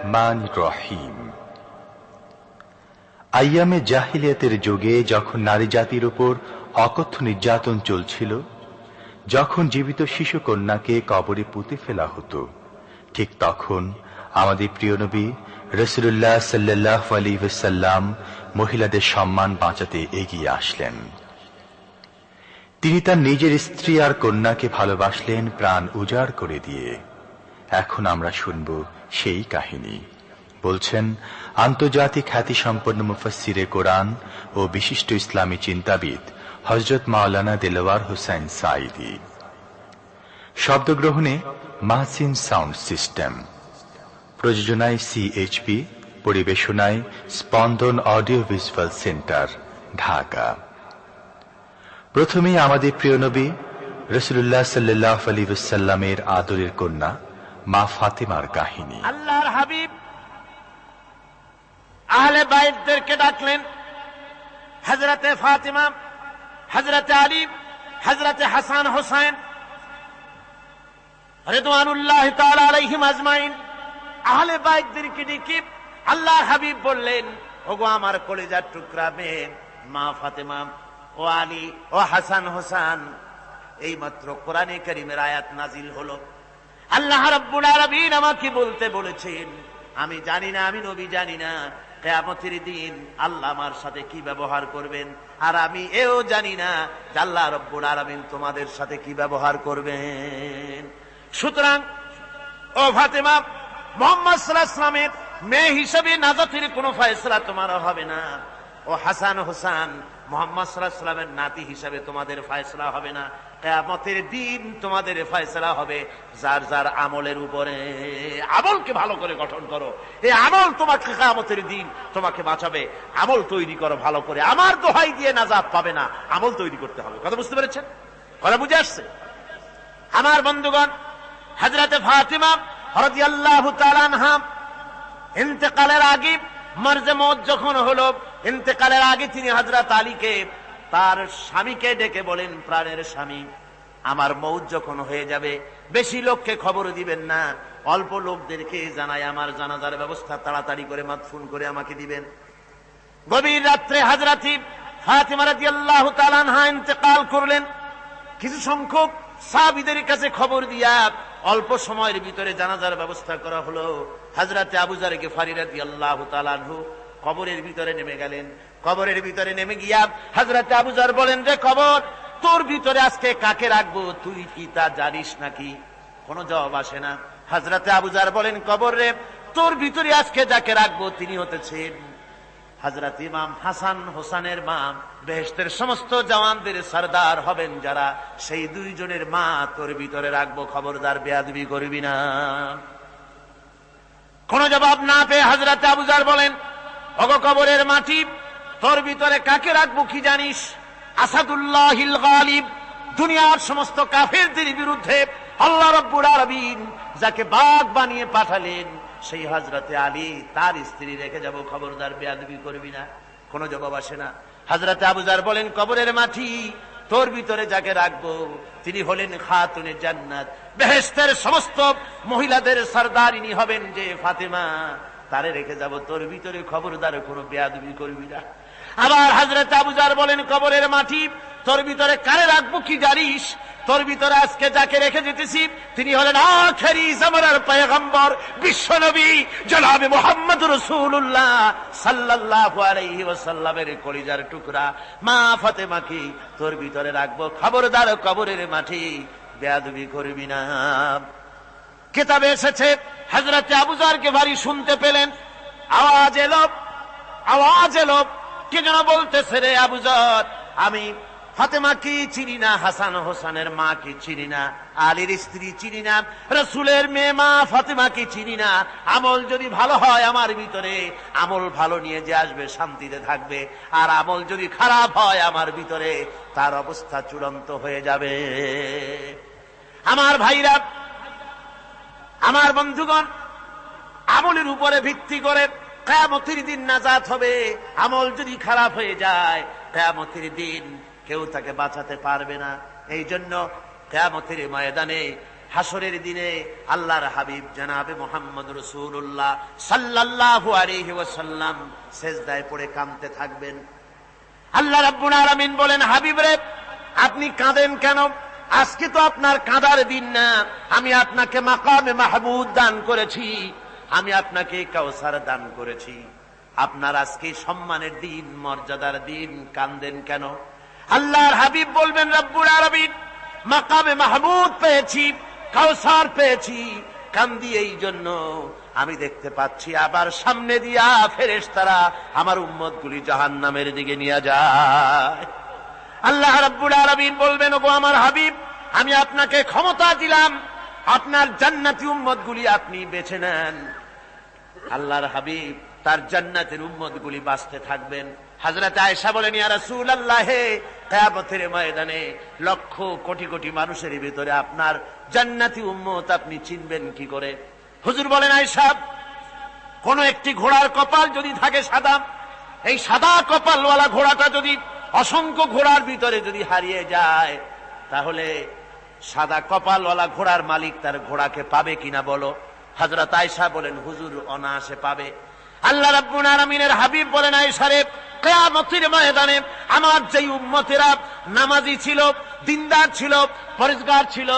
রহমান রহিম আইয়ামে জাহিলিয়াতের যুগে যখন নারী জাতির উপর অকথ্য নির্যাতন চলছিল, যখন জীবিত শিশু কন্যাকে কবরে পুঁতে ফেলা হতো, ঠিক তখন আমাদের প্রিয় নবী রসুল্লাহ সাল্লাহ আলী সাল্লাম মহিলাদের সম্মান বাঁচাতে এগিয়ে আসলেন। তিনি তার নিজের স্ত্রী আর কন্যাকে ভালোবাসলেন প্রাণ উজাড় করে দিয়ে। এখন আমরা শুনব সেই কাহিনী। বলছেন, আন্তর্জাতিক খ্যাতি সম্পন্ন মুফাসিরে কোরআন ও বিশিষ্ট ইসলামী চিন্তাবিদ হজরত মাওলানা দেলোয়ার হোসেন সাইদি শব্দগ্রহণে মাহসিন সাউন্ড সিস্টেম। প্রযোজনায় সিএইচপি পরিবেশনায় Spandan audio visual centre, Dhaka. প্রথমেই আমাদের প্রিয় নবী রসুল্লাহ সাল্লাহ আলী সাল্লামের আদরের কন্যা মা ফাতেমার কাহিনী। আল্লাহর হাবিব আহলে বাইতদেরকে ডাকলেন। হজরতে ফাতিমা হজরতে আলী হজরতে হাসান হোসেন রেদওয়ানুল্লাহ তাআলা আজমাইন। আহলে বাইতদেরকে ডেকে আল্লাহর হাবিব বললেন, ওগো আমার কলিজার টুকরা মেয়ে, মা ফাতেমা, ও আলী, ও হাসান হোসান এই মাত্র কোরআনে করিমের আয়াত নাজিল হলো। আল্লাহ রাব্বুল আলামিন আমাকে বলতে বলেছেন, আমি জানি না, আমি নবী জানি না, কেয়ামতের দিন আল্লাহ আমার সাথে কি ব্যবহার করবেন, আর আমি এও জানি না আল্লাহ রব্বুল আলামিন তোমাদের সাথে কি ব্যবহার করবেন। সুতরাং, ও ফাতেমা, মোহাম্মদ সাল্লাহামের মেয়ে হিসেবে নাজাতের কোনো ফয়সলা তোমার হবে না। ও হাসান হোসান, মোহাম্মদ সাল্লাহ সাল্লামের নাতি হিসাবে তোমাদের ফয়সলা হবে না। কেয়ামতের দিন তোমাদের ফয়সলা হবে। যার যার আমলের উপরে আমলকে ভালো করে গঠন করো। এই আমল তোমাকে কেয়ামতের দিন তোমাকে বাঁচাবে। আমল তৈরি করো ভালো করে। আমার দোহাই দিয়ে নাজাত পাবে না। আমল তৈরি করতে হবে। কথা বুঝতে পেরেছেন? কথা বুঝে আসছে? আমার বন্ধুগণ হজরতে ফাতিমা হরদিয়াল্লাহ তালানহাম ইন্তেকালের আগে মর্জে মত যখন হলো ইন্তেকালের আগে তিনি হজরত আলীকে তার স্বামীকে ডেকে বলেন, প্রাণের স্বামী, আমার মৌত যখন হয়ে যাবে, বেশি লোককে খবর দিবেন না। অল্প লোকদেরকে জানাই, আমার জানাজার ব্যবস্থা তাড়াতাড়ি করে মাত ফোন করে আমাকে দিবেন। গভীর রাত্রে হাজরাতি ফাতিমা রাদিয়াল্লাহু তাআলা আনহা ইন্তেকাল করলেন। কিছু সংখ্যক সাহাবিদের কাছে খবর দিয়া অল্প সময়ের ভিতরে জানাজার ব্যবস্থা করা হলো। হাজরাতে আবুজার গেফারি রাদিয়াল্লাহু তাআলা আনহু কবরের ভিতরে নেমে গেলেন। কবরের ভিতরে নেমে গিয়া হাজরাতে আবুজার বলেন, রে কবর, তোর ভিতরে আজকে কাকে রাখব? তুই কি তা জানিস নাকি? কোনো জবাব আসে না। হাজরাতে আবুজার বলেন, কবর রে, তোর ভিতরে আজকে যাকে রাখব তিনি হতেছেন। হাজরাত ইমাম হাসান হোসানের মা বেহেস্তের সমস্ত জওয়ানদের সর্দার হবেন যারা, সেই দুইজনের মা তোর ভিতরে রাখব। খবরদার, বেয়াদবি করবি না। কোন জবাব না পেয়ে হাজরাতে আবুজার বলেন অগ কবরের মাটি, তোর ভিতরে কাকে রাখব কি জানিস? আসাদুল্লাহ গালিব, দুনিয়ার সমস্ত কাফেরদের বিরুদ্ধে আল্লাহ রব্বুল আরবিন যাকে বাঘ বানিয়ে পাঠালেন, সেই হাজরাতে আলী তার স্ত্রী রেখে যাব। খবরদার বেয়াদবি করবি না, কোনো জবাব আসে না। হাজরাতে আবুজার বলেন, কবরের মাটি, তোর ভিতরে যাকে রাখব? তিনি হলেন খাতুনে জান্নাত। বেহেস্তের সমস্ত মহিলাদের সর্দারিনী হবেন যে ফাতেমা। তারে রেখে যাব, তোর ভিতরে খবরদার কোনো বেয়াদবি করবি না। আবার হাজরত আবুজার বলেন, কবরের মাটি, তোর ভিতরে কারে রাখব কি জানিস? তোর ভিতরে আজকে যাকে রেখে যেতেছি, তিনি হলেন আখেরি জামানার পয়গম্বর বিশ্বনবী জনাবে মোহাম্মদ রসুল্লাহ সাল্লাল্লাহু আলাইহি ওয়াসাল্লামের কলিজার টুকরা। মা ফাতেমাকে তোর ভিতরে রাখব খবরদার কবরের মাটি, বেয়াদবি করবি না। কেতাবে এসেছে হজরতে আবুজারকে ভারী শুনতে পেলেন। আওয়াজ এলো আওয়াজ এলো। কে যেন বলতেছে, রে আবুজার আমি ফাতেমা কি চিনি না, হাসান হোসানের মা কি চিনি না, আলীর স্ত্রী চিনি না, রসুলের মেয়ে মা ফাতেমা কি চিনি না, আমল যদি ভালো হয় আমার ভিতরে, আমল ভালো নিয়ে যে আসবে শান্তিতে থাকবে, আর আমল যদি খারাপ হয় আমার ভিতরে, তার অবস্থা চূড়ান্ত হয়ে যাবে। আমার ভাইরা আমার বন্ধুগণ, আমলের উপরে ভিত্তি করে কেয়ামতির দিন নাজাত হবে। আমল যদি খারাপ হয়ে যায়, কেয়ামতির দিন কেউ তাকে বাঁচাতে পারবে না। এই জন্য কেয়ামতির ময়দানে, হাসরের দিনে আল্লাহর হাবিব জানাবে মোহাম্মদ রসুল্লাহ সাল্লাল্লাহু আলাইহি ওয়াসাল্লাম সেজদায় পড়ে কাঁদতে থাকবেন। আল্লাহ রাব্বুল আলামিন বলেন, হাবিব রে, আপনি কাঁদেন কেন? আজকে তো আপনার কাঁদার দিন না। আমি আপনাকে মাকামে মাহমুদ দান করেছি। আমি আপনাকে কাউসার দান করেছি। আপনার আজকে সম্মানের দিন, মর্যাদার দিন। কান্দেন কেন? আল্লাহর হাবিব বলবেন রব্বুর আলামিন, মাকামে মাহমুদ পেয়েছি কাউসার পেয়েছি। কান্দি এই জন্য। আমি দেখতে পাচ্ছি আবার সামনে দিয়া ফেরেস তারা আমার উম্মত গুলি জাহান নামের দিকে নিয়ে যায়। আল্লাহ রাব্বুল আলামিন বলবেন, ওগো আমার হাবিব, আমি আপনাকে ক্ষমতা দিলাম। আপনার জান্নাতি উম্মত গুলি আপনি বেছে নেন। আল্লাহর হাবিব তার জান্নাতের উম্মত গুলি বাঁচতে থাকবেন। হাজরত আয়েশা বলেন, ইয়া রাসূলুল্লাহ কিয়ামতের ময়দানে লক্ষ কোটি কোটি মানুষের ভিতরে আপনার জান্নাতি উম্মত আপনি চিনবেন কি করে? হুজুর বলেন, আয়েশা, কোন একটি ঘোড়ার কপাল যদি থাকে সাদা, এই সাদা কপালওয়ালা ঘোড়াটা যদি অসংখ্য ঘোড়ার ভিতরে যদি হারিয়ে যায়, তাহলে সাদা কপালওয়ালা ঘোড়ার মালিক তার ঘোড়াকে পাবে কিনা বলো? হজরত আয়সা বলেন, হুজুর, অনায়াসে পাবে। আল্লাহ রাব্বুল আলামিনের হাবিব বলেন আয়েশা রে কিয়ামতের ময়দানে আমার যেই উম্মতেরা নামাজি ছিল, দিনদার ছিল পরিষ্কার ছিল,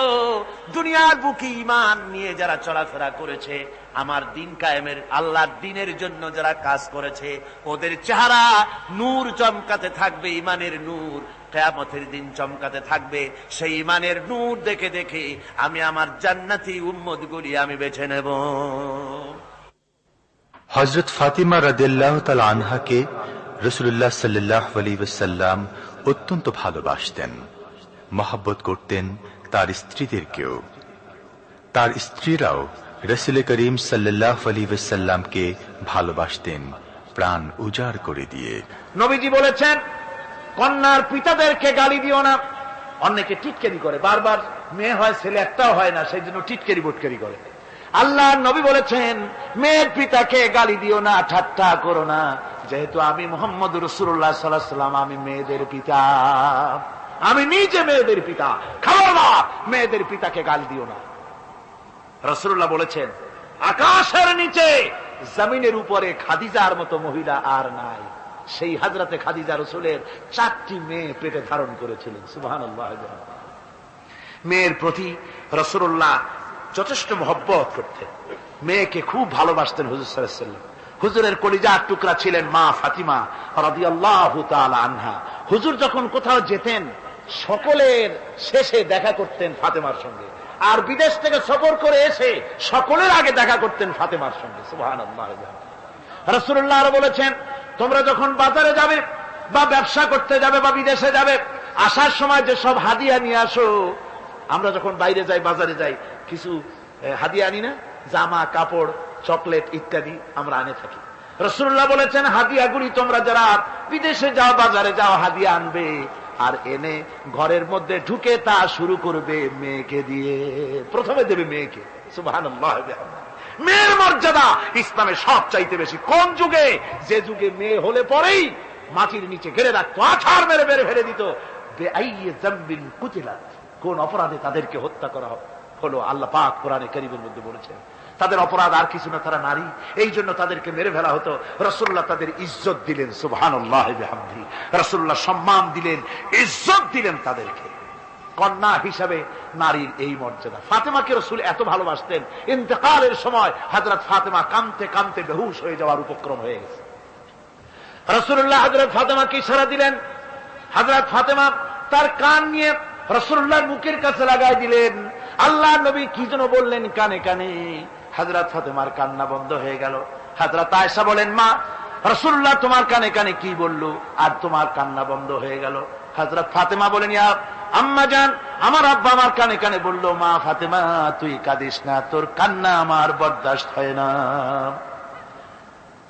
দুনিয়ার বুকে ইমান নিয়ে যারা চলাফেরা করেছে আমার দিন কায়েমের আল্লাহর দিনের জন্য যারা কাজ করেছে, ওদের চেহারা নূর চমকাতে থাকবে, ইমানের নূর। কেয়ামতের দিন চমকাতে থাকবে, সেই ইমানের নূর দেখে দেখে আমি আমার জান্নাতি উম্মত গুলি আমি বেছে নেব। হজরত ফাতিমা রাদিল্লাহ তাল আনহাকে রসুল্লাহ সাল্লাহ আলী অত্যন্ত ভালোবাসতেন, মহাব্বত করতেন তার স্ত্রীদেরকেও। তার স্ত্রীরাও রসুল করিম সাল্লাহ আলী ওসাল্লামকে ভালোবাসতেন, প্রাণ উজাড় করে দিয়ে। নবীজি বলেছেন, কন্যার পিতাদেরকে গালি দিও না। অনেকে টিটকারি করে। বারবার মেয়ে হয়, ছেলে একটাও হয় না সেই জন্য টিটকারি বটকারি করে। আল্লাহ নবী বলেছেন, মেয়ের পিতাকে গালি দিও না, ঠাট্টা করো না। যেহেতু আমি মোহাম্মদ রসুল্লাহ সাল্লাম আমি মেয়েদের পিতা। আমি নিজে মেয়েদের পিতা। খবরদার মেয়েদের পিতাকে গালি দিও না। রসুল্লাহ বলেছেন, আকাশের নিচে জমিনের উপরে খাদিজার মতো মহিলা আর নাই। সেই হাজরাতে খাদিজা রসুলের চারটি মেয়ে পেটে ধারণ করেছিলেন। সুবাহ মেয়ের প্রতি রসুল্লাহ যথেষ্ট মহব্বত করতেন। মেয়েকে খুব ভালোবাসতেন হুজুর সাল্লাম হুজুরের কলিজার টুকরা ছিলেন মা ফাতিমা রাদি আল্লাহ আনহা। হুজুর যখন কোথাও যেতেন, সকলের শেষে দেখা করতেন ফাতেমার সঙ্গে। আর বিদেশ থেকে সফর করে এসে সকলের আগে দেখা করতেন ফাতেমার সঙ্গে। রসুল্লাহ আরও বলেছেন, তোমরা যখন বাজারে যাবে বা ব্যবসা করতে যাবে বা বিদেশে যাবে, আসার সময় যে সব হাদিয়া নিয়ে আসো, আমরা যখন বাইরে যাই, বাজারে যাই, কিছু হাদিয়া আনি না? জামা, কাপড়, চকলেট ইত্যাদি আমরা আনে থাকি। রসুল্লাহ বলেছেন, হাদিয়াগুলি তোমরা যারা বিদেশে যাও, বাজারে যাও, হাদিয়া আনবে। আর এনে ঘরের মধ্যে ঢুকে তা শুরু করবে মেয়েকে দিয়ে। প্রথমে দেবে মেয়েকে। সুবাহ মেয়ের মর্যাদা ইসলামে সব চাইতে বেশি। কোন যুগে? যে যুগে মেয়ে হলে পরেই মাটির নিচে ঘেরে রাখতো, আছাড় মেরে মেরে ফেলে দিত। কোন অপরাধে তাদেরকে হত্যা করা হলো আল্লাহ পাক কোরআনে করিমের মধ্যে বলেছেন। তাদের অপরাধ আর কিছু না, তারা নারী। এই জন্য তাদেরকে মেরে ফেলা হতো। রসুল্লাহ তাদের ইজ্জত দিলেন সুবহান রসুল্লাহ সম্মান দিলেন, ইজ্জত দিলেন তাদেরকে। কন্যা হিসাবে নারীর এই মর্যাদা। ফাতেমাকে রসুল এত ভালোবাসতেন। ইন্তেকালের সময় হাজরত ফাতেমা কামতে কামতে বেহুশ হয়ে যাওয়ার উপক্রম হয়ে গেছে। রসুল্লাহ হাজরত ফাতেমাকে ইশারা দিলেন। হাজরত ফাতেমা তার কান নিয়ে রসুল্লাহর মুখের কাছে লাগাই দিলেন। আল্লাহ নবী কি যেন বললেন কানে কানে। হাজরত ফাতেমার কান্না বন্ধ হয়ে গেল। হাজরত আয়সা বলেন, মা রসুল্লাহ তোমার কানে কানে কি বলল? আর তোমার কান্না বন্ধ হয়ে গেল। হাজরত ফাতেমা বলেন, ইয়া আম্মা যান আমার আব্বা আমার কানে কানে বলল, মা ফাতেমা, তুই কাঁদিস না, তোর কান্না আমার বরদাস্ত হয় না।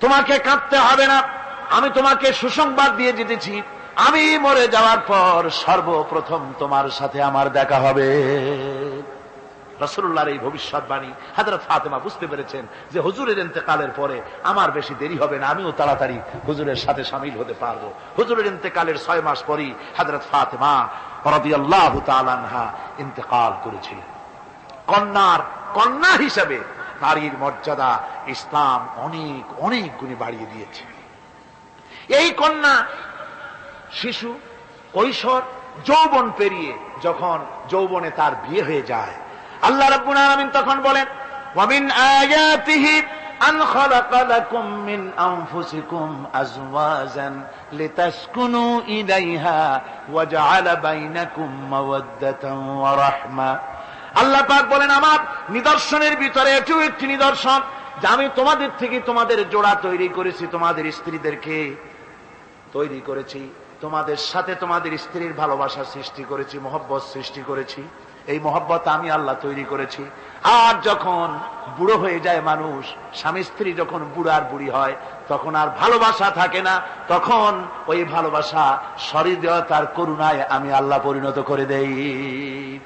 তোমাকে কাঁদতে হবে না, আমি তোমাকে সুসংবাদ দিয়ে যেতেছি। আমি মরে যাওয়ার পর সর্বপ্রথম তোমার সাথে আমার দেখা হবে। রসুল্লাহর এই ভবিষ্যৎবাণী হাজরত ফাতেমা বুঝতে পেরেছেন যে হুজুরের ইন্তেকালের পরে আমার বেশি দেরি হবে না, আমিও তাড়াতাড়ি হুজুরের সাথে সামিল হতে পারব। হুজুরের ইন্তেকালের ছয় মাস পরই হাজরত ফাতেমা রদিয়াল্লাহ তালানহা ইন্তেকাল করেছিলেন। কন্যার, কন্যা হিসেবে নারীর মর্যাদা ইসলাম অনেক অনেক গুণে বাড়িয়ে দিয়েছে। এই কন্যা শিশু, কৈশোর, যৌবন পেরিয়ে যখন যৌবনে তার বিয়ে হয়ে যায় আল্লাহ রাব্বুল তখন বলেন ওয়ামিন আয়াতিহি আন মিন আনফুসিকুম আজওয়াজান লিতাসকুনু ইলাইহা ওয়া জাআলা বাইনাকুম মাওয়াদ্দাতান ওয়া রাহমা। আল্লাহ পাক বলেন, আমার নিদর্শনের ভিতরে এটিও একটি নিদর্শন যে আমি তোমাদের থেকে তোমাদের জোড়া তৈরি করেছি, তোমাদের স্ত্রীদেরকে তৈরি করেছি, তোমাদের সাথে তোমাদের স্ত্রীর ভালোবাসা সৃষ্টি করেছি, মহব্বত সৃষ্টি করেছি। এই মহব্বত আমি আল্লাহ তৈরি করেছি। আর যখন বুড়ো হয়ে যায় মানুষ, স্বামী স্ত্রী যখন বুড়ার বুড়ি হয়, তখন আর ভালোবাসা থাকে না। তখন ওই ভালোবাসা সরিদয়তার করুণায় আমি আল্লাহ পরিণত করে দেই।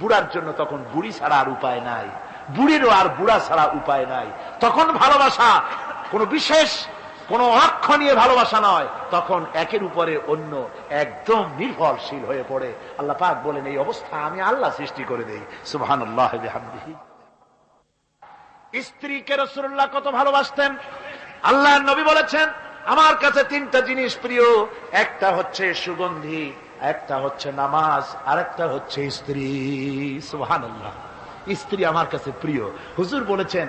বুড়ার জন্য তখন বুড়ি ছাড়া আর উপায় নাই। বুড়িরও আর বুড়া ছাড়া উপায় নাই। তখন ভালোবাসা কোনো বিশেষ কোন অক্ষ নিয়ে ভালোবাসা নয়, তখন একের উপরে অন্য একদম নির্ভরশীল হয়ে পড়ে। আল্লাহ পাক বলেন, এই অবস্থা আমি আল্লাহ সৃষ্টি করে দেই। সুবহান স্ত্রীকে রসুল্লাহ কত ভালোবাসতেন। আল্লাহ নবী বলেছেন, আমার কাছে তিনটা জিনিস প্রিয়। একটা হচ্ছে সুগন্ধি, একটা হচ্ছে নামাজ আর একটা হচ্ছে স্ত্রী। সুবহান স্ত্রী আমার কাছে প্রিয়। হুজুর বলেছেন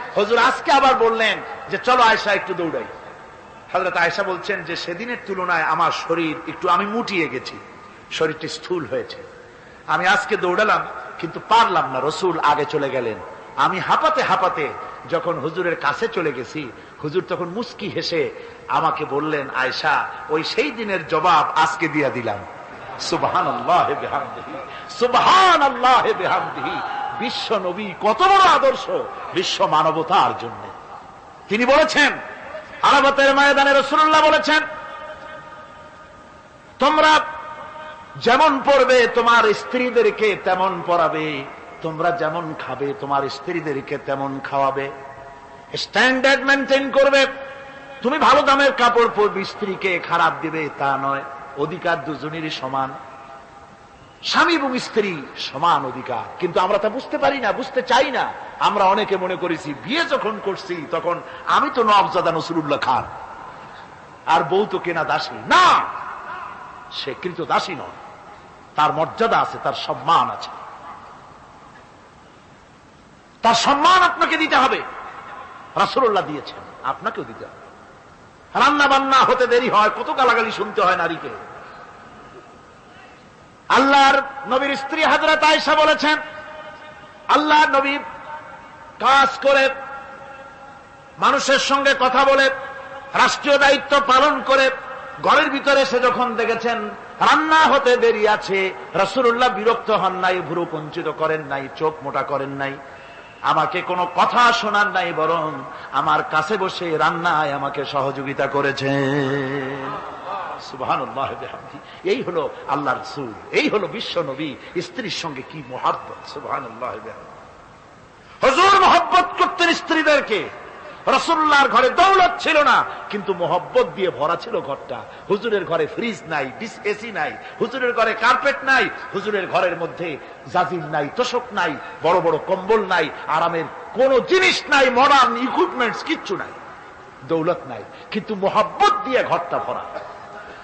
হজুর আজকে আবার বললেন যে চলো আয়সা একটু দৌড়াই। হাজরত আয়সা বলছেন যে সেদিনের তুলনায় আমার শরীর একটু আমি মুটিয়ে গেছি, শরীরটি স্থূল হয়েছে। আমি আজকে দৌড়ালাম, কিন্তু পারলাম না, রসুল আগে চলে গেলেন। আমি হাঁপাতে হাঁপাতে যখন হুজুরের কাছে চলে গেছি, হুজুর তখন মুস্কি হেসে আমাকে বললেন আয়সা ওই সেই দিনের জবাব আজকে দিয়া দিলাম। সুবহান আল্লাহ বিশ্ব নবী কত বড় আদর্শ, বিশ্ব মানবতার জন্য। তিনি বলেছেন আলাবতের ময়দানে রসুল্লাহ বলেছেন, তোমরা যেমন পড়বে, তোমার স্ত্রীদেরকে তেমন পড়াবে, তোমরা যেমন খাবে, তোমার স্ত্রীদেরকে তেমন খাওয়াবে। স্ট্যান্ডার্ড মেনটেন করবে। তুমি ভালো দামের কাপড় পরবে, স্ত্রীকে খারাপ দিবে, তা নয়। অধিকার দুজনেরই সমান। স্বামী এবং স্ত্রী সমান অধিকার। কিন্তু আমরা তা বুঝতে পারি না, বুঝতে চাই না। আমরা অনেকে মনে করেছি, বিয়ে যখন করছি, তখন আমি তো নবজাদা নসরুল্লাহ খান। আর বউ তো কেনা দাসী। না! সে কৃত দাসী নয়। তার মর্যাদা আছে, তার সম্মান আছে। তার সম্মান আপনাকে দিতে হবে। রাসুল্লাহ দিয়েছেন, আপনাকেও দিতে হবে। রান্না বান্না হতে দেরি হয়, কত গালাগালি শুনতে হয় নারীকে। আল্লাহর নবীর স্ত্রী হাজরত আয়সা বলেছেন, আল্লাহ নবী কাজ করে, মানুষের সঙ্গে কথা বলে, রাষ্ট্রীয় দায়িত্ব পালন করে, ঘরের ভিতরে সে যখন দেখেছেন রান্না হতে দেরি আছে রসুল্লাহ বিরক্ত হন নাই, ভুরু কঞ্চিত করেন নাই, চোখ মোটা করেন নাই, আমাকে কোনো কথা শোনার নাই, বরং আমার কাছে বসে রান্নায় আমাকে সহযোগিতা করেছেন। এই হলো এই হলো বিশ্ব নবী। স্ত্রীর সঙ্গে কি মোহাব্বত? সুবহান হজুর মোহব্বত করতেন স্ত্রীদেরকে। ঘরে দৌলত ছিল না, কিন্তু মোহব্বত দিয়ে ভরা ছিল ঘরটা। হুজুরের ঘরে ফ্রিজ নাই এসি নাই, হুজুরের ঘরে কার্পেট নাই, হুজুরের ঘরের মধ্যে জাজিম নাই, তোষক নাই, বড় বড় কম্বল নাই, আরামের কোন জিনিস নাই মডার্ন ইকুইপমেন্টস কিচ্ছু নাই, দৌলত নাই, কিন্তু মোহব্বত দিয়ে ঘরটা ভরা।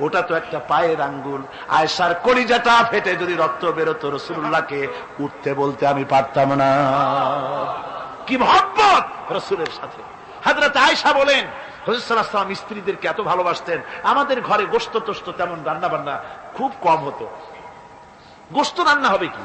ওটা তো একটা পায়ের আঙ্গুল। আয়সার কলিজাটা ফেটে যদি রক্ত বেরোতো রসুল্লাহকে, উঠতে বলতে আমি পারতাম না। কি মহব্বত রসুলের সাথে। হাজরাতে আয়সা বলেন হজরতাম স্ত্রীদেরকে এত ভালোবাসতেন, আমাদের ঘরে গোস্ত তোস্ত তেমন রান্না বান্না খুব কম হতো। গোস্ত রান্না হবে কি?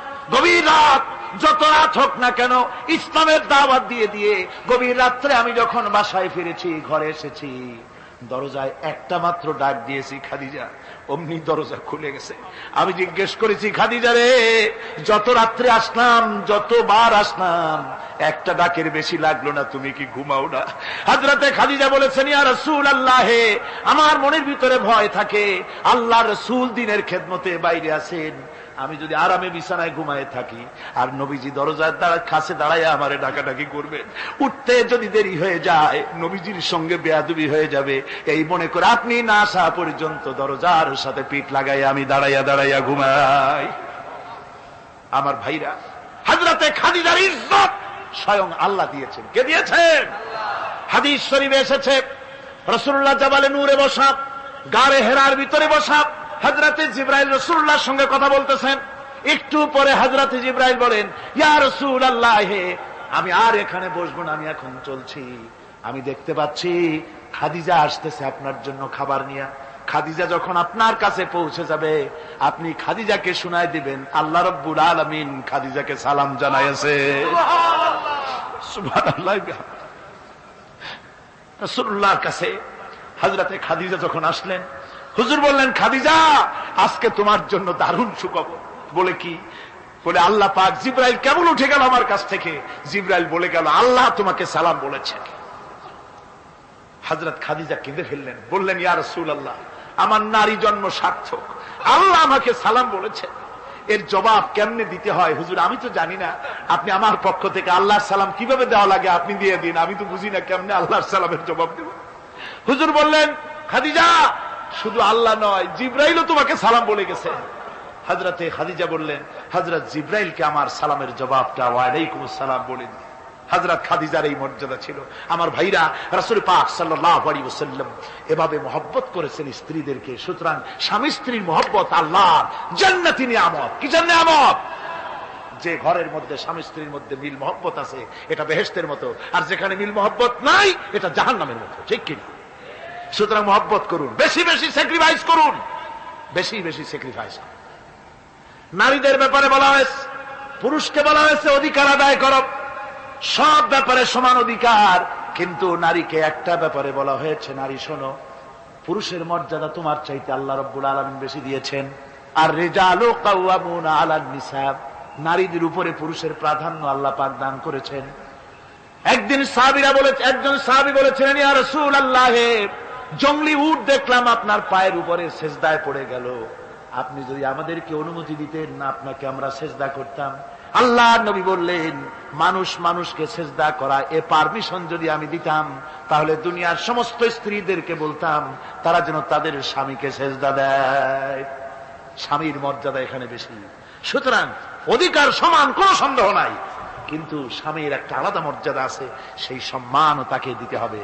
গভীর রাত, যত রাত হোক না কেন, ইসলামের দাওয়াত দিয়ে দিয়ে গভীর রাত্রে আমি যখন বাসায় ফিরেছি, ঘরে এসেছি, দরজায় একটা মাত্র ডাক দিয়েছি, খাদিজা, অমনি দরজা খুলে গেছে। আমি জিজ্ঞেস করেছি, খাদিজা রে, যত রাত্রে আসলাম, যতবার আসলাম একটা ডাকের বেশি লাগল না, তুমি কি ঘুমাও না? হাজরাতে খাদিজা বলেছেন, ইয়া রসুল আল্লাহে আমার মনের ভিতরে ভয় থাকে। আল্লাহ রসুল দিনের খেদমতে বাইরে আছেন। আমি যদি আরামে বিছানায় ঘুমায় থাকি, আর নবীজি দরজার দ্বারা কাছে দাঁড়ায় আমারে ডাকাডাকি করবেন, উঠতে যদি দেরি হয়ে যায়, নবীজির সঙ্গে বেয়াদুবি হয়ে যাবে। এই মনে করে আপনি না আসা পর্যন্ত দরজার সাথে পিঠ লাগাই আমি দাঁড়াইয়া দাঁড়াইয়া ঘুমাই। আমার ভাইরা হাজরাতে খাদিজার ইজ্জত স্বয়ং আল্লাহ দিয়েছেন। কে দিয়েছেন? হাদিস শরীফে এসেছে রসুল্লাহ জাবালে নূরে বসা গাড়ে হেরার ভিতরে বসা হাজরাতে জিব্রাইল রসুল্লাহর সঙ্গে কথা বলতেছেন। একটু পরে হাজরাতে জিব্রাইল বলেন, ইয়া রসুল আল্লাহ আমি আর এখানে বসবো না, আমি এখন চলছি। আমি দেখতে পাচ্ছি খাদিজা আসতেছে আপনার জন্য খাবার নিয়ে। খাদিজা যখন আপনার কাছে পৌঁছে যাবে, আপনি খাদিজাকে শুনাই দিবেন, আল্লাহ রব্বুল আলমিন খাদিজাকে সালাম জানাইছে রসুল্লাহর কাছে হাজরাতে খাদিজা যখন আসলেন, হুজুর বললেন, খাদিজা, আজকে তোমার জন্য দারুণ সুখবর। বলে কি? বলে, আল্লাহ পাক জিব্রাইল কেমন উঠে গেল আমার কাছ থেকে। জিব্রাইল বলে গেল, আল্লাহ তোমাকে সালাম বলেছে হজরত খাদিজা কেঁদে ফেললেন, বললেন, ইয়া রসুল আল্লাহ আমার নারী জন্ম সার্থক। আল্লাহ আমাকে সালাম বলেছে এর জবাব কেমনে দিতে হয়? হুজুর, আমি তো জানি না। আপনি আমার পক্ষ থেকে আল্লাহর সালাম কীভাবে দেওয়া লাগে আপনি দিয়ে দিন। আমি তো বুঝি না কেমনে আল্লাহর সালামের জবাব দেব। হুজুর বললেন, খাদিজা, শুধু আল্লাহ নয়, জিব্রাইলও তোমাকে সালাম বলে গেছে। হাজরাতে খাদিজা বললেন হাজরত জিব্রাইলকে আমার সালামের জবাবটা ওয়ালাইকুম সালাম বলেন হজরত খাদিজার এই মর্যাদা ছিল। আমার ভাইরা রাসুল পাক সাল্লাম এভাবে মহব্বত করেছেন স্ত্রীদেরকে। সুতরাং স্বামী স্ত্রীর মহব্বত আল্লাহ। জান্নাতি নিয়ামত। কি নিয়ামত? যে ঘরের মধ্যে স্বামী স্ত্রীর মধ্যে মিল মহব্বত আছে, এটা বেহেস্তের মতো। আর যেখানে মিল মহব্বত নাই, এটা জাহান নামের মতো। ঠিক কিনা? সুতরাং মহব্বত করুন। বেশি বেশি স্যাক্রিফাইস করুন। বেশি বেশি স্যাক্রিফাইস নারীদের ব্যাপারে বলা হয়েছে, পুরুষকে বলা হয়েছে, অধিকার আদায় করো। সব ব্যাপারে সমান অধিকার। কিন্তু নারীকে একটা ব্যাপারে বলা হয়েছে, নারী শোনো, পুরুষের মর্যাদা তোমার চাইতে আল্লাহ রব্বুল আলমিন বেশি দিয়েছেন। আর রেজালো কাউয়ামুনা আলান নিসাব, নারীদের উপরে পুরুষের প্রাধান্য আল্লাহ পাক দান করেছেন। একদিন সাহাবিরা বলে একজন সাহাবি বলেছিলেন জঙ্গলি উট দেখলাম আপনার পায়ের উপরে সেজদায় পড়ে গেল। আপনি যদি আমাদেরকে অনুমতি দিতেন না আপনাকে আমরা সেজদা করতাম। আল্লাহ নবী বললেন, মানুষ মানুষকে সেজদা করা, এ পারমিশন যদি আমি দিতাম, তাহলে দুনিয়ার সমস্ত স্ত্রীদেরকে বলতাম, তারা যেন তাদের স্বামীকে সেজদা দেয়। স্বামীর মর্যাদা এখানে বেশি। সুতরাং অধিকার সমান, কোনো সন্দেহ নাই। কিন্তু স্বামীর একটা আলাদা মর্যাদা আছে, সেই সম্মানও তাকে দিতে হবে।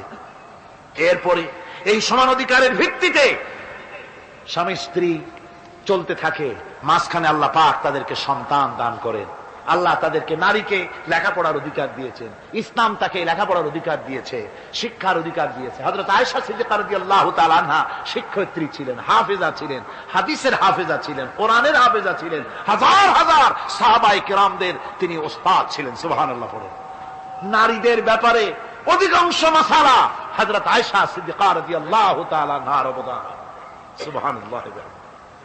এরপরে, এই সমান অধিকারের ভিত্তিতে স্বামী স্ত্রী চলতে থাকে, মাঝখানে আল্লাহ পাক তাদেরকে সন্তান দান করেন। আল্লাহ তাদেরকে নারীকে লেখাপড়ার অধিকার দিয়েছেন। ইসলাম তাকে লেখাপড়ার অধিকার দিয়েছে, শিক্ষার অধিকার দিয়েছে। হজরত আয়সা সিদ্দিকার আল্লাহ তালানহা শিক্ষয়িত্রী ছিলেন, হাফেজা ছিলেন, হাদিসের হাফেজা ছিলেন, কোরআনের হাফেজা ছিলেন, হাজার হাজার সাহাবাই কেরামদের তিনি ওস্তাদ ছিলেন সুবাহান আল্লাহ নারীদের ব্যাপারে অধিকাংশ মশালা হজরত আয়সা সিদ্দিকার আল্লাহ তালানহার অবদান। সুবাহান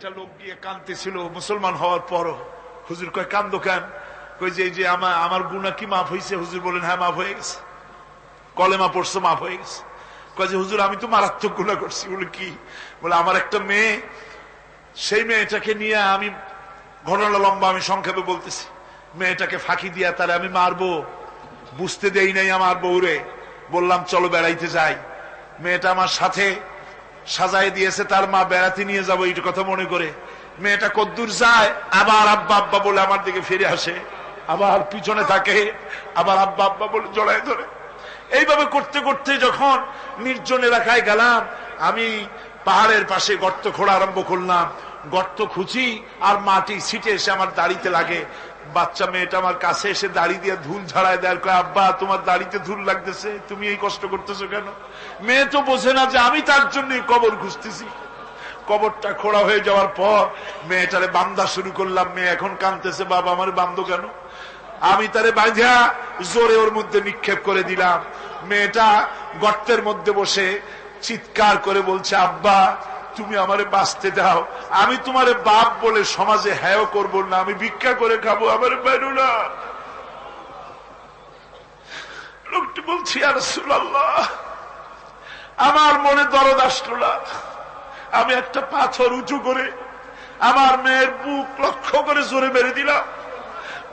একটা লোক গিয়ে কান্দতেছিল মুসলমান হওয়ার পরও। হুজুর কয়, কান্দো কেন? কই যে যে আমার আমার গুণা কি মাফ হয়েছে হুজুর বলেন হ্যাঁ মাফ হয়ে গেছে। কলেমা পড়ছে, মাফ হয়ে গেছে। কয় যে, হুজুর, আমি তো মারাত্মক গুণা করছি। বলে, কি? বলে, আমার একটা মেয়ে, সেই মেয়েটাকে নিয়ে আমি ঘটনা লম্বা আমি সংক্ষেপে বলতেছি। মেয়েটাকে ফাঁকি দিয়া তাহলে আমি মারবো। বুঝতে দেই নাই আমার বউরে। বললাম, চলো বেড়াইতে যাই। মেয়েটা আমার সাথে সাজায় দিয়েছে তার মা বেড়াতে নিয়ে যাব, এইটা কথা মনে করে। মেয়েটা কদ্দুর যায়, আবার আব্বা আব্বা বলে আমার দিকে ফিরে আসে। আবার পিছনে থাকে, আবার আব্বা আব্বা বলে জড়ায় ধরে। এইভাবে করতে করতে যখন নির্জন এলাকায় গেলাম, আমি পাহাড়ের পাশে গর্ত খোঁড়া আরম্ভ করলাম। গর্ত খুঁচি আর মাটি ছিটে এসে আমার দাড়িতে লাগে। বাচ্চা মেয়েটা আমার কাছে এসে দাড়ি দিয়ে ধুল ঝাড়ায় দেয় কয়, আব্বা তোমার দাড়িতে ধুল লাগতেছে তুমি এই কষ্ট করতেছো কেন? মেয়ে তো বোঝে না যে আমি তার জন্য কবর খুঁজতেছি। কবরটা খোড়া হয়ে যাওয়ার পর মেয়েটারে বান্দা শুরু করলাম। মেয়ে এখন কানতেছে বাবা আমার বান্ধব কেন? আমি তারে বাঁধা জোরে ওর মধ্যে নিক্ষেপ করে দিলাম। মেয়েটা গর্তের মধ্যে বসে চিৎকার করে বলছে আব্বা তুমি আমারে বাঁচতে দাও। আমি তোমারে বাপ বলে সমাজে হ্যাঁ করব না, আমি ভিক্ষা করে খাব আমার বেরো না। লোকটি বলছি আর সুলাল্লাহ আমার মনে দরদ আসলো না। আমি একটা পাথর উঁচু করে আমার মেয়ের বুক লক্ষ্য করে জোরে মেরে দিলাম।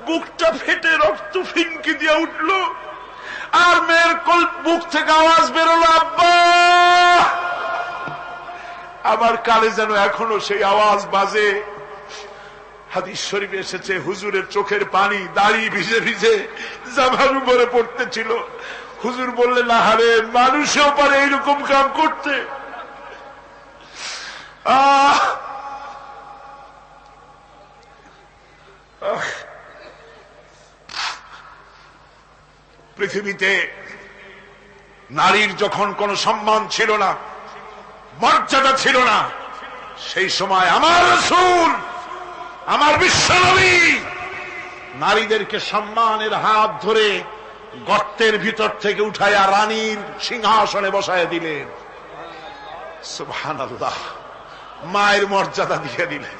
বুকটা ফেটে রক্ত ফিনকি দিয়ে উঠল। আর মেয়ের বুক থেকে আওয়াজ বেরোলো, আব্বা! আমার কালে যেন এখনও সেই আওয়াজ বাজে। হাদিস শরীফে এসেছে, হুজুরের চোখের পানি দাড়ি ভিজে ভিজে জামার উপরে পড়তেছিল। হুজুর বললেন, আহারে, মানুষেও পারে এইরকম কাম করতে। পৃথিবীতে নারীর যখন কোনো সম্মান ছিল না মর্যাদা ছিল না। সেই সময় আমার রসুল, আমার বিশ্বনবী নারীদেরকে সম্মানের হাত ধরে গর্তের ভিতর থেকে উঠাইয়া রানীর সিংহাসনে বসায় দিলেন। সুবহান আল্লাহ মায়ের মর্যাদা দিয়ে দিলেন।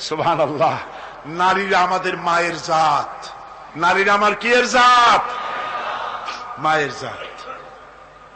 সুবহান আল্লাহ নারীরা আমাদের মায়ের জাত। নারীরা আমার কি এর জাত? মায়ের জাত।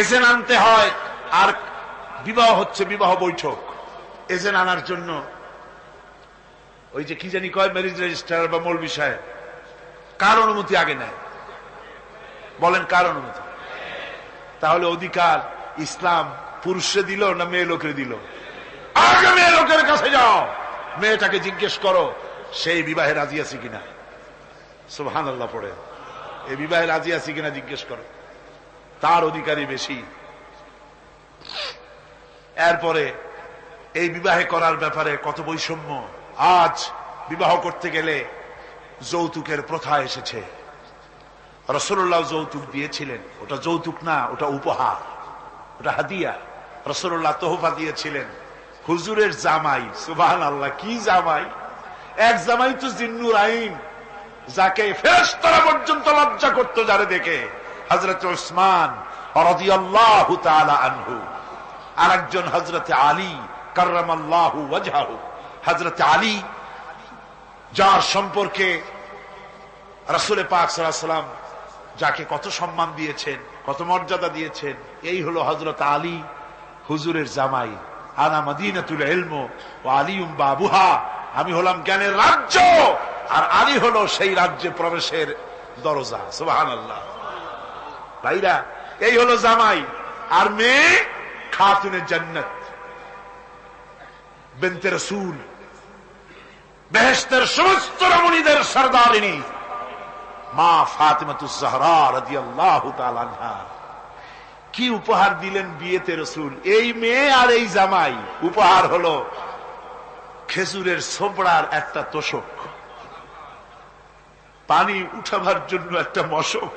এজেন্ট আনতে হয়, আর বিবাহ হচ্ছে বিবাহ বৈঠক। এজেন্ট আনার জন্য ওই যে কি জানি কয় ম্যারেজ রেজিস্ট্রার বা মূল বিষয় কার অনুমতি আগে নেয়? বলেন কার অনুমতি? তাহলে অধিকার ইসলাম পুরুষে দিল না মেয়ে লোকের দিল? আগে মেয়ে লোকের কাছে যাও, মেয়েটাকে জিজ্ঞেস করো, সেই বিবাহে রাজি আছে কিনা? সুবহান আল্লাহ পড়ে। এই বিবাহে রাজি আছে কিনা জিজ্ঞেস করো। তার অধিকারী বেশি। এরপরে এই বিবাহে করার ব্যাপারে কত বৈষম্য, আজ বিবাহ করতে গেলে যৌতুকের প্রথা এসেছে। রসুল্লাহ যৌতুক দিয়েছিলেন, ওটা যৌতুক না, ওটা উপহার, ওটা হাদিয়া। রসুল্লাহ তোহফা দিয়েছিলেন, হুজুরের জামাই সুবাহ আল্লাহ কি জামাই? এক জামাই তো জিন্নুর আইন, যাকে ফেরেশতারা পর্যন্ত লজ্জা করতো যারে দেখে। হজরত ওসমান আনহু। আরেকজন হজরত আলী ওয়াজহাহু। হজরত আলী, যার সম্পর্কে রাসূলে পাক সাল্লাম যাকে কত সম্মান দিয়েছেন, কত মর্যাদা দিয়েছেন, এই হলো হজরত আলী, হুজুরের জামাই। আনা মদিনাতুল ইলম ও আলিউম বাবুহা। আমি হলাম জ্ঞানের রাজ্য, আর আলী হলো সেই রাজ্যে প্রবেশের দরজা। সুবহানাল্লাহ। ভাইরা এই হলো জামাই। আর মেয়ে খাতুনে জান্নাত। বেনতে রসুল। বেহেস্তের সমস্ত রমণীদের সর্দারিনী। মা ফাতেমাতুজ জাহরা রাদিয়াল্লাহু তাআলা কি উপহার দিলেন বিয়েতে রসুল? এই মেয়ে আর এই জামাই। উপহার হলো খেজুরের সোবড়ার একটা তোষক। পানি উঠাবার জন্য একটা মশক।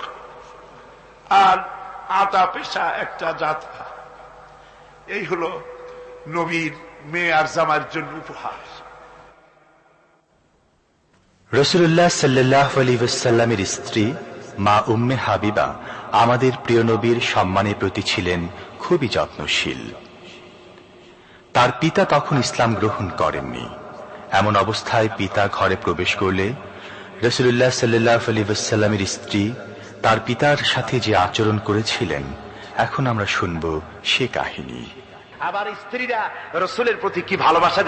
আর আটা পেশা একটা জাতা। এই হলো নবীর মেয়ে আর জামার জন্য উপহার। রসুল্লাহ সাল্লাহ আলিবাসাল্লামের স্ত্রী, মা উম্মে হাবিবা, আমাদের প্রিয় নবীর সম্মানের প্রতি ছিলেন খুবই যত্নশীল। তার পিতা তখন ইসলাম গ্রহণ করেননি। এমন অবস্থায় পিতা ঘরে প্রবেশ করলে রসুল্লাহ সাল্লাহ আলিবাসাল্লামের স্ত্রী তার পিতার সাথে যে আচরণ করেছিলেন, এখন আমরা শুনব সে কাহিনী। আবার স্ত্রীরা রসুলের প্রতি কি ভালোবাসা